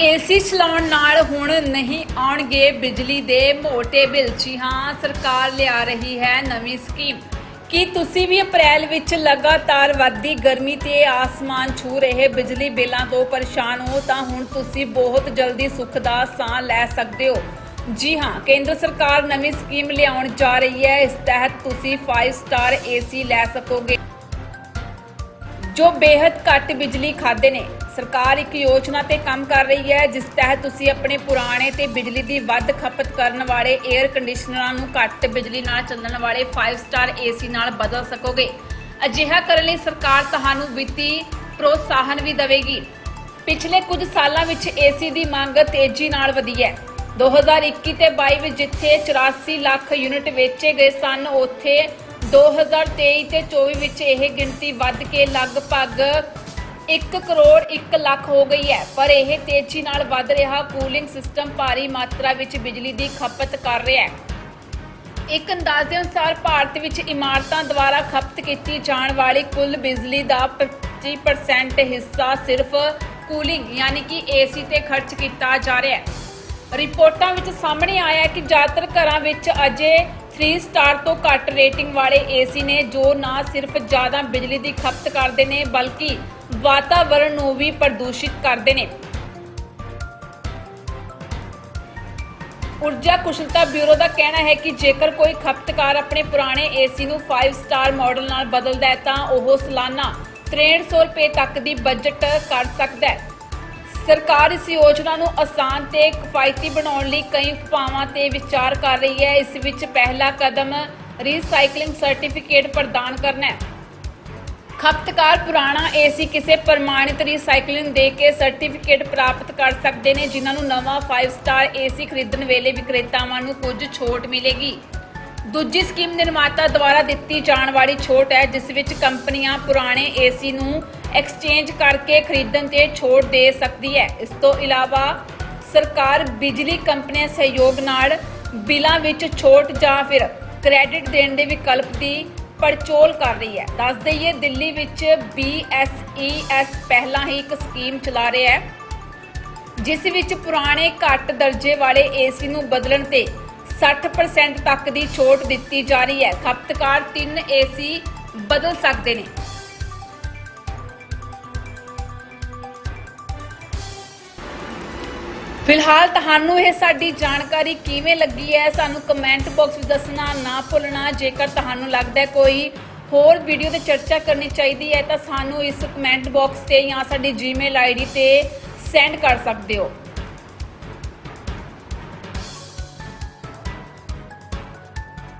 AC ਚਲਾਉਣ ਨਾਲ ਹੁਣ ਨਹੀਂ ਆਉਣਗੇ ਬਿਜਲੀ ਦੇ ਮੋਟੇ ਬਿੱਲ। ਜੀ ਹਾਂ, ਸਰਕਾਰ ਲਿਆ ਰਹੀ ਹੈ ਨਵੀਂ ਸਕੀਮ। ਕੀ ਤੁਸੀਂ ਵੀ ਅਪ੍ਰੈਲ ਵਿੱਚ ਲਗਾਤਾਰ ਵੱਧਦੀ ਗਰਮੀ ਤੇ ਆਸਮਾਨ ਛੂ ਰਹੇ ਬਿਜਲੀ ਬਿੱਲਾਂ ਤੋਂ ਪਰੇਸ਼ਾਨ ਹੋ, ਤਾਂ ਹੁਣ ਤੁਸੀਂ ਬਹੁਤ ਜਲਦੀ ਸੁੱਖ ਦਾ ਸਾਹ ਲੈ ਸਕਦੇ ਹੋ। ਜੀ ਹਾਂ, ਕੇਂਦਰ ਸਰਕਾਰ ਨਵੀਂ ਸਕੀਮ ਲਿਆਉਣ ਜਾ ਰਹੀ ਹੈ। ਇਸ ਤਹਿਤ ਤੁਸੀਂ 5 ਸਟਾਰ ਏਸੀ ਲੈ ਸਕੋਗੇ। ਜੋ ਬੇਹੱਦ ਘੱਟ ਬਿਜਲੀ ਖਾਦੇ ਨੇ। ਸਰਕਾਰ ਇੱਕ ਯੋਜਨਾ ਤੇ ਕੰਮ ਕਰ ਰਹੀ ਹੈ, ਜਿਸ ਤਹਿਤ ਤੁਸੀਂ ਆਪਣੇ ਪੁਰਾਣੇ ਤੇ ਬਿਜਲੀ ਦੀ ਵੱਧ ਖਪਤ ਕਰਨ ਵਾਲੇ 에ਅਰ ਕੰਡੀਸ਼ਨਰਾਂ ਨੂੰ ਘੱਟ ਬਿਜਲੀ ਨਾਲ ਚੱਲਣ ਵਾਲੇ 5 ਸਟਾਰ ਏਸੀ ਨਾਲ ਬਦਲ ਸਕੋਗੇ। ਅਜਿਹਾ ਕਰਨ ਲਈ ਸਰਕਾਰ ਤੁਹਾਨੂੰ ਵਿੱਤੀ ਪ੍ਰੋਤਸਾਹਨ ਵੀ ਦੇਵੇਗੀ। ਪਿਛਲੇ ਕੁਝ ਸਾਲਾਂ ਵਿੱਚ ਏਸੀ ਦੀ ਮੰਗ ਤੇਜ਼ੀ ਨਾਲ ਵਧੀ ਹੈ। 2021 ਤੇ 22 ਵਿੱਚ ਜਿੱਥੇ 84 ਲੱਖ ਯੂਨਿਟ ਵੇਚੇ ਗਏ ਸਨ, ਉੱਥੇ 2023 ਤੇ 24 ਵਿੱਚ ਇਹ ਗਿਣਤੀ ਵੱਧ ਕੇ ਲਗਭਗ 1 ਕਰੋੜ 1 ਲੱਖ ਹੋ ਗਈ ਹੈ। ਪਰ ਇਹ ਤੇਜ਼ੀ ਨਾਲ ਵੱਧ ਰਿਹਾ ਕੂਲਿੰਗ ਸਿਸਟਮ ਭਾਰੀ ਮਾਤਰਾ ਵਿੱਚ ਬਿਜਲੀ ਦੀ ਖਪਤ ਕਰ ਰਿਹਾ ਹੈ। ਇੱਕ ਅੰਦਾਜ਼ੇ ਅਨੁਸਾਰ ਭਾਰਤ ਵਿੱਚ ਇਮਾਰਤਾਂ ਦੁਆਰਾ ਖਪਤ ਕੀਤੀ ਜਾਣ ਵਾਲੀ ਕੁੱਲ ਬਿਜਲੀ ਦਾ 25% ਹਿੱਸਾ ਸਿਰਫ ਕੂਲਿੰਗ, ਯਾਨੀ ਕਿ ਏਸੀ ਤੇ ਖਰਚ ਕੀਤਾ ਜਾ ਰਿਹਾ ਹੈ। ਰਿਪੋਰਟਾਂ ਵਿੱਚ ਸਾਹਮਣੇ ਆਇਆ ਹੈ ਕਿ ਜ਼ਿਆਦਾਤਰ ਘਰਾਂ ਵਿੱਚ ਅਜੇ 3 ਸਟਾਰ ਤੋਂ ਘੱਟ ਰੇਟਿੰਗ ਵਾਲੇ ਏਸੀ ਨੇ ਜੋ ਨਾ ਸਿਰਫ ਜ਼ਿਆਦਾ ਬਿਜਲੀ ਦੀ ਖਪਤ ਕਰਦੇ ਨੇ, ਬਲਕਿ ਵਾਤਾਵਰਣ ਨੂੰ ਵੀ ਪ੍ਰਦੂਸ਼ਿਤ ਕਰਦੇ ਨੇ। ਊਰਜਾ ਕੁਸ਼ਲਤਾ ਬਿਊਰੋ ਦਾ ਕਹਿਣਾ ਹੈ ਕਿ ਜੇਕਰ ਕੋਈ ਖਪਤਕਾਰ ਆਪਣੇ ਪੁਰਾਣੇ ਏਸੀ ਨੂੰ 5 ਸਟਾਰ ਮਾਡਲ ਨਾਲ ਬਦਲਦਾ ਹੈ, ਤਾਂ ਉਹ ਸਾਲਾਨਾ 6300 ਰੁਪਏ ਤੱਕ ਦੀ ਬਜਟ ਕਰ ਸਕਦਾ ਹੈ। ਸਰਕਾਰ ਇਸ ਯੋਜਨਾ ਨੂੰ ਆਸਾਨ ਤੇ ਕਿਫਾਇਤੀ ਬਣਾਉਣ ਲਈ ਕਈ ਉਪਾਵਾਂ ਤੇ ਵਿਚਾਰ ਕਰ ਰਹੀ ਹੈ। ਇਸ ਵਿੱਚ ਪਹਿਲਾ ਕਦਮ ਰੀਸਾਈਕਲਿੰਗ ਸਰਟੀਫਿਕੇਟ ਪ੍ਰਦਾਨ ਕਰਨਾ ਹੈ। ਖਪਤਕਾਰ ਪੁਰਾਣਾ ਏਸੀ ਕਿਸੇ ਪ੍ਰਮਾਣਿਤ ਰੀਸਾਈਕਲਿੰਗ ਦੇ ਕੇ ਸਰਟੀਫਿਕੇਟ ਪ੍ਰਾਪਤ ਕਰ ਸਕਦੇ ਨੇ, ਜਿਨ੍ਹਾਂ ਨੂੰ ਨਵਾਂ 5 ਸਟਾਰ ਏਸੀ ਖਰੀਦਣ ਵੇਲੇ ਵਿਕਰੇਤਾਵਾਂ ਨੂੰ ਕੁਝ ਛੋਟ ਮਿਲੇਗੀ। ਦੂਜੀ ਸਕੀਮ ਨਿਰਮਾਤਾ ਦੁਆਰਾ ਦਿੱਤੀ ਜਾਣ ਵਾਲੀ ਛੋਟ ਹੈ, ਜਿਸ ਵਿੱਚ ਕੰਪਨੀਆਂ ਪੁਰਾਣੇ ਏਸੀ ਨੂੰ ਐਕਸਚੇਂਜ ਕਰਕੇ ਖਰੀਦਣ ਤੇ ਛੋਟ ਦੇ ਸਕਦੀ ਹੈ। ਇਸ ਤੋਂ ਇਲਾਵਾ ਸਰਕਾਰ ਬਿਜਲੀ ਕੰਪਨੀਆਂ ਸਹਿਯੋਗ ਨਾਲ ਬਿੱਲਾਂ ਵਿੱਚ ਛੋਟ ਜਾਂ ਫਿਰ ਕ੍ਰੈਡਿਟ ਦੇਣ ਦੇ ਵਿਕਲਪ ਦੀ ਪੜਚੋਲ ਕਰ ਰਹੀ ਹੈ। ਦੱਸ ਦਈਏ, ਦਿੱਲੀ ਵਿੱਚ BSES ਪਹਿਲਾਂ ਹੀ ਇੱਕ ਸਕੀਮ ਚਲਾ ਰਿਹਾ ਹੈ, ਜਿਸ ਵਿੱਚ ਪੁਰਾਣੇ ਘੱਟ ਦਰਜੇ ਵਾਲੇ ਏਸੀ ਨੂੰ ਬਦਲਣ ਤੇ 60% ਤੱਕ ਦੀ ਛੋਟ ਦਿੱਤੀ ਜਾ ਰਹੀ ਹੈ। ਖਪਤਕਾਰ 3 ਏਸੀ ਬਦਲ ਸਕਦੇ ਨੇ। ਫਿਲਹਾਲ ਤੁਹਾਨੂੰ ਇਹ ਸਾਡੀ ਜਾਣਕਾਰੀ ਕਿਵੇਂ ਲੱਗੀ ਹੈ? ਸਾਨੂੰ ਕਮੈਂਟ ਬਾਕਸ ਵਿੱਚ ਦੱਸਣਾ ਨਾ ਭੁੱਲਣਾ। ਜੇਕਰ ਤੁਹਾਨੂੰ ਲੱਗਦਾ ਹੈ ਕੋਈ ਹੋਰ ਵੀਡੀਓ ਤੇ ਚਰਚਾ ਕਰਨੀ ਚਾਹੀਦੀ ਹੈ, ਤਾਂ ਸਾਨੂੰ ਇਸ ਕਮੈਂਟ ਬਾਕਸ ਤੇ ਜਾਂ ਸਾਡੀ ਜੀਮੇਲ ਆਈਡੀ ਤੇ ਸੈਂਡ ਕਰ ਸਕਦੇ ਹੋ।